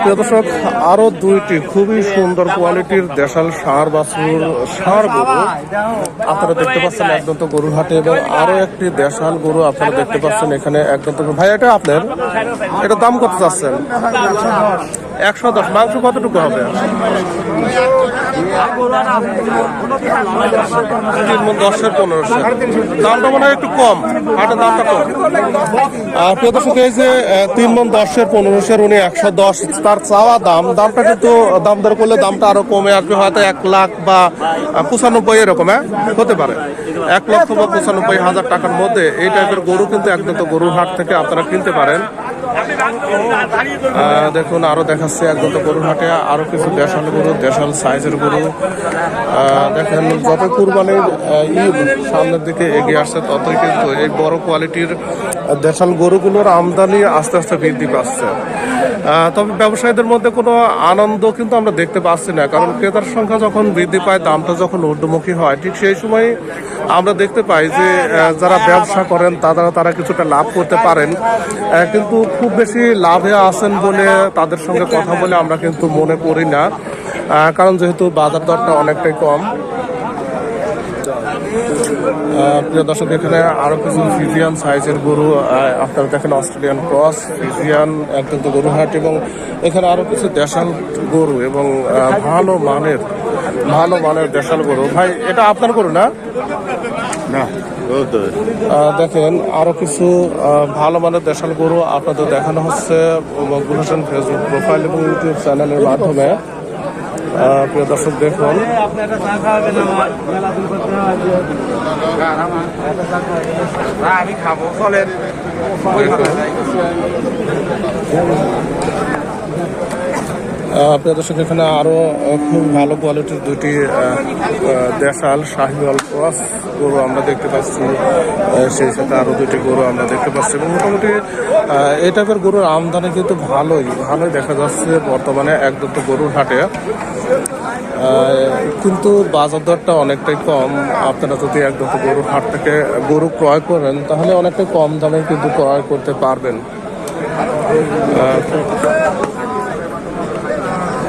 প্রিয় দর্শক, আরও দুইটি খুবই সুন্দর কোয়ালিটির দেশাল সার বাছুর সার গরু আপনারা দেখতে পাচ্ছেন একদম তো গরুর হাটে এবং আরও একটি দেশাল গরু আপনারা দেখতে পাচ্ছেন এখানে একদম ভাই, এটা আপনার? এটা দাম কত চাচ্ছেন? একশো দশ, মাংস কতটুকু হবে? তিন মন দশের পনেরোশো দামটা মনে হয় একটু কম, হাটের দামটা কম। প্রিয় দর্শক, এই তিন মন দশের পনেরোশের উনি একশো দশ, তার চাওয়া দাম, দামটা কিন্তু দাম দর করলে দামটা আরও কমে আসবে, হয়তো এক লাখ বা পঁচানব্বই এরকম হ্যাঁ? হতে পারে। এক লক্ষ বা পঁচানব্বই হাজার টাকার মধ্যে এই টাইপের গরু কিন্তু একদম গরুর হাট থেকে আপনারা কিনতে পারেন। দেখুন, আরও দেখাচ্ছে একদম তো গরুর হাটে, আরও কিছু দেশাল গরু, দেশাল সাইজের গরু। দেখেন যত কুরবানির ঈদ সামনের দিকে এগিয়ে আসছে, ততই কিন্তু এই বড় কোয়ালিটির দেশাল গরুগুলোর আমদানি আস্তে আস্তে বৃদ্ধি পাচ্ছে। তবে ব্যবসায়ীদের মধ্যে কোনো আনন্দ কিন্তু আমরা দেখতে পাচ্ছি না, কারণ ক্রেতার সংখ্যা যখন বৃদ্ধি পায়, দামটা যখন ঊর্ধ্বমুখী হয়, ঠিক সেই সময় আমরা দেখতে পাই যে যারা ব্যবসা করেন, তারা তারা কিছুটা লাভ করতে পারেন। কিন্তু খুব বেশি লাভে আছেন বলে তাদের সঙ্গে কথা বলে আমরা কিন্তু মনে করি না কারণ যেহেতু বাজার দরটা অনেকটাই কম। প্রিয় দর্শক এখানে আরও কিছু ফিজিয়ান সাইজের গরু আপনারা দেখেন অস্ট্রেলিয়ান ক্রস ফিজিয়ান তো গরু হাট এবং এখানে আরও কিছু দেশাল গরু এবং ভালো মানের ভালো মানের দেশাল গরু। ভাই এটা আপনার গরু না? না দেখেন আরও কিছু ভালো মানের দেশাল গরু আপনাদের দেখানো হচ্ছে হোসেন ফেসবুক প্রোফাইল এবং ইউটিউব চ্যানেলের মাধ্যমে। প্রিয় দর্শক দেখুন। আমি খাব আহ, প্রিয় দর্শক, এখানে আরও খুব ভালো কোয়ালিটির দুটি দেশাল শাহিওয়াল ক্রস গরু আমরা দেখতে পাচ্ছি। সেই সাথে আরও দুটি গরু আমরা দেখতে পাচ্ছি। এবং মোটামুটি এই টাইপের গরুর আমদানি কিন্তু ভালোই ভালোই দেখা যাচ্ছে বর্তমানে একদম তো গরুর হাটে। কিন্তু বাজার দরটা অনেকটাই কম। আপনারা যদি একদম তো গরুর হাট থেকে গরু ক্রয় করেন, তাহলে অনেকটাই কম দামে কিন্তু ক্রয় করতে পারবেন।